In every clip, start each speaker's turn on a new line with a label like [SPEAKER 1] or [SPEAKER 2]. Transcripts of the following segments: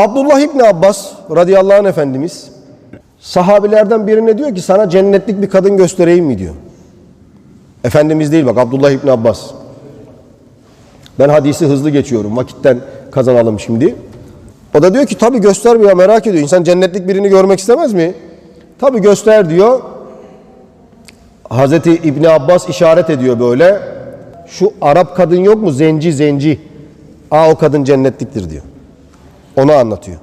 [SPEAKER 1] Abdullah İbni Abbas radıyallahu anh efendimiz sahabilerden birine diyor ki sana cennetlik bir kadın göstereyim mi diyor. Efendimiz değil bak Abdullah İbni Abbas. Ben hadisi hızlı geçiyorum vakitten kazanalım şimdi. O da diyor ki tabii göster ya merak ediyor. İnsan cennetlik birini görmek istemez mi? Tabii göster diyor. Hazreti İbni Abbas işaret ediyor böyle. Şu Arap kadın yok mu? Zenci zenci. Aa o kadın cennetliktir diyor. Onu anlatıyor.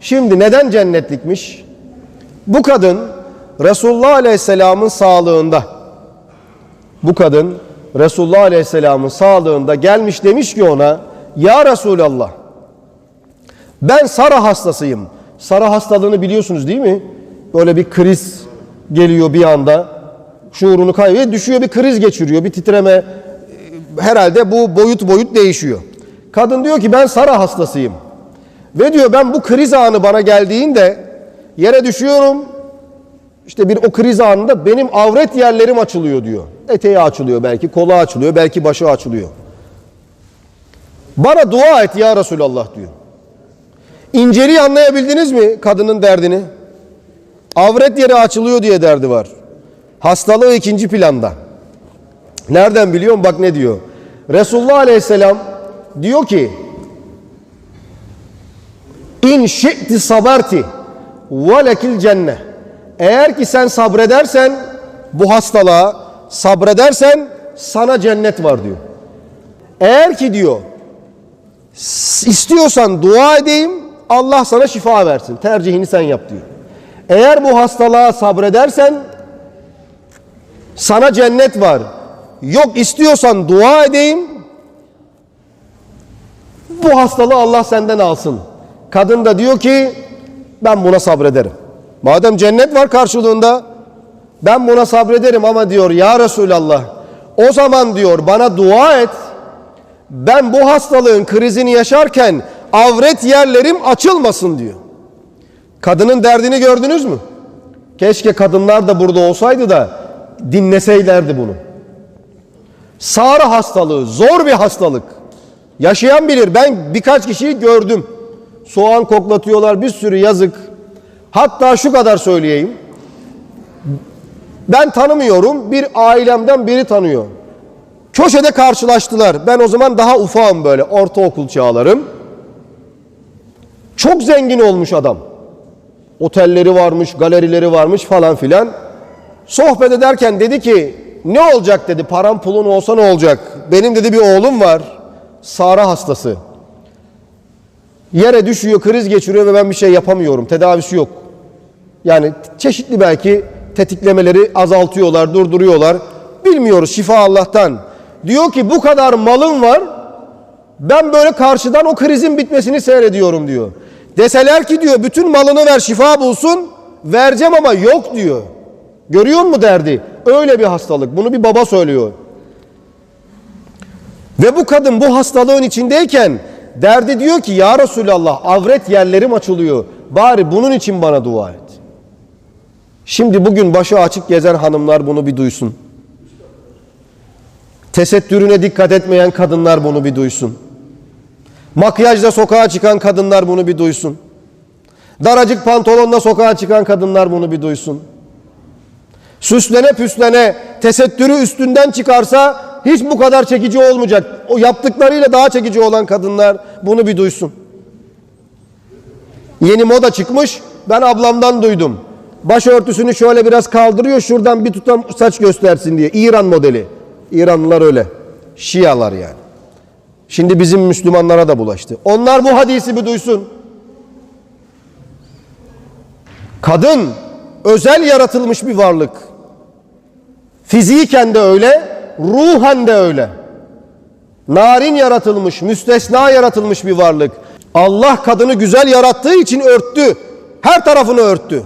[SPEAKER 1] Şimdi neden cennetlikmiş? Bu kadın Resulullah Aleyhisselam'ın sağlığında bu kadın Resulullah Aleyhisselam'ın sağlığında gelmiş demiş ki ona Ya Resulallah ben Sara hastasıyım. Sara hastalığını biliyorsunuz değil mi? Böyle bir kriz geliyor bir anda. Şuurunu kaybediyor. Düşüyor bir kriz geçiriyor. Bir titreme. Herhalde bu boyut boyut değişiyor. Kadın diyor ki ben Sara hastasıyım. Ve diyor ben bu kriz anı bana geldiğinde yere düşüyorum. İşte bir o kriz anında benim avret yerlerim açılıyor diyor. Eteği açılıyor belki, kolu açılıyor, belki başı açılıyor. Bana dua et ya Resulallah diyor. İnceliği anlayabildiniz mi kadının derdini? Avret yeri açılıyor diye derdi var. Hastalığı ikinci planda. Nereden biliyorum bak ne diyor. Resulullah Aleyhisselam diyor ki İn şi'ti saberti ve lekil cenne. Eğer ki sen sabredersen bu hastalığa sabredersen sana cennet var diyor. Eğer ki diyor istiyorsan dua edeyim Allah sana şifa versin. Tercihini sen yap diyor. Eğer bu hastalığa sabredersen sana cennet var. Yok istiyorsan dua edeyim bu hastalığı Allah senden alsın. Kadın da diyor ki ben buna sabrederim. Madem cennet var karşılığında ben buna sabrederim ama diyor ya Resulallah o zaman diyor bana dua et. Ben bu hastalığın krizini yaşarken avret yerlerim açılmasın diyor. Kadının derdini gördünüz mü? Keşke kadınlar da burada olsaydı da dinleseylerdi bunu. Sağrı hastalığı zor bir hastalık. Yaşayan bilir. Ben birkaç kişiyi gördüm. Soğan koklatıyorlar bir sürü yazık. Hatta şu kadar söyleyeyim. Ben tanımıyorum. Bir ailemden biri tanıyor. Köşede karşılaştılar. Ben o zaman daha ufağım böyle. Ortaokul çağlarım. Çok zengin olmuş adam. Otelleri varmış, galerileri varmış falan filan. Sohbet ederken dedi ki ne olacak dedi param pulun olsa ne olacak? Benim dedi bir oğlum var. Sara hastası. Yere düşüyor, kriz geçiriyor ve ben bir şey yapamıyorum. Tedavisi yok. Yani çeşitli belki tetiklemeleri azaltıyorlar, durduruyorlar. Bilmiyoruz şifa Allah'tan. Diyor ki bu kadar malım var. Ben böyle karşıdan o krizin bitmesini seyrediyorum diyor. Deseler ki diyor bütün malını ver şifa bulsun. Vereceğim ama yok diyor. Görüyor musun derdi? Öyle bir hastalık. Bunu bir baba söylüyor. Ve bu kadın bu hastalığın içindeyken derdi diyor ki ya Resulallah avret yerlerim açılıyor. Bari bunun için bana dua et. Şimdi bugün başı açık gezen hanımlar bunu bir duysun. Tesettürüne dikkat etmeyen kadınlar bunu bir duysun. Makyajla sokağa çıkan kadınlar bunu bir duysun. Daracık pantolonla sokağa çıkan kadınlar bunu bir duysun. Süslene püslene tesettürü üstünden çıkarsa hiç bu kadar çekici olmayacak. O yaptıklarıyla daha çekici olan kadınlar bunu bir duysun. Yeni moda çıkmış. Ben ablamdan duydum. Başörtüsünü şöyle biraz kaldırıyor. Şuradan bir tutam saç göstersin diye. İran modeli. İranlılar öyle. Şialar yani. Şimdi bizim Müslümanlara da bulaştı. Onlar bu hadisi bir duysun. Kadın özel yaratılmış bir varlık. Fiziken de öyle, ruhen de öyle. Narin yaratılmış, müstesna yaratılmış bir varlık. Allah kadını güzel yarattığı için örttü. Her tarafını örttü.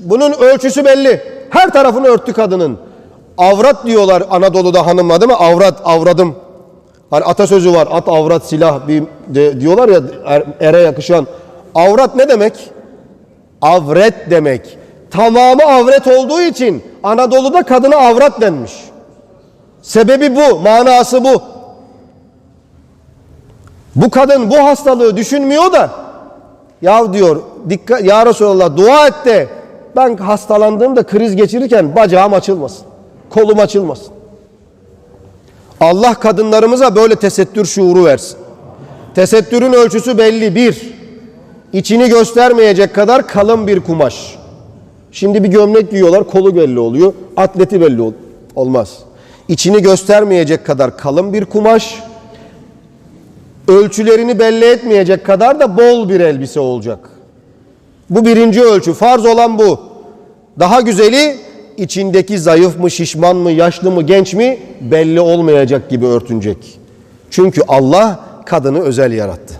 [SPEAKER 1] Bunun ölçüsü belli. Her tarafını örttü kadının. Avrat diyorlar Anadolu'da hanımla değil mi? Avrat, avradım. Hani atasözü var. At avrat silah bir de, diyorlar ya er, ere yakışan. Avrat ne demek? Avret demek. Tamamı avret olduğu için Anadolu'da kadına avrat denmiş. Sebebi bu, manası bu. Bu kadın bu hastalığı düşünmüyor da Ya diyor dikkat ya Resulallah dua et de ben hastalandığımda kriz geçirirken bacağım açılmasın. Kolum açılmasın. Allah kadınlarımıza böyle tesettür şuuru versin. Tesettürün ölçüsü belli. Bir, içini göstermeyecek kadar kalın bir kumaş. Şimdi bir gömlek giyiyorlar, kolu belli oluyor, atleti belli ol- olmaz. İçini göstermeyecek kadar kalın bir kumaş, ölçülerini belli etmeyecek kadar da bol bir elbise olacak. Bu birinci ölçü. Farz olan bu. Daha güzeli içindeki zayıf mı, şişman mı, yaşlı mı, genç mi belli olmayacak gibi örtünecek. Çünkü Allah kadını özel yarattı.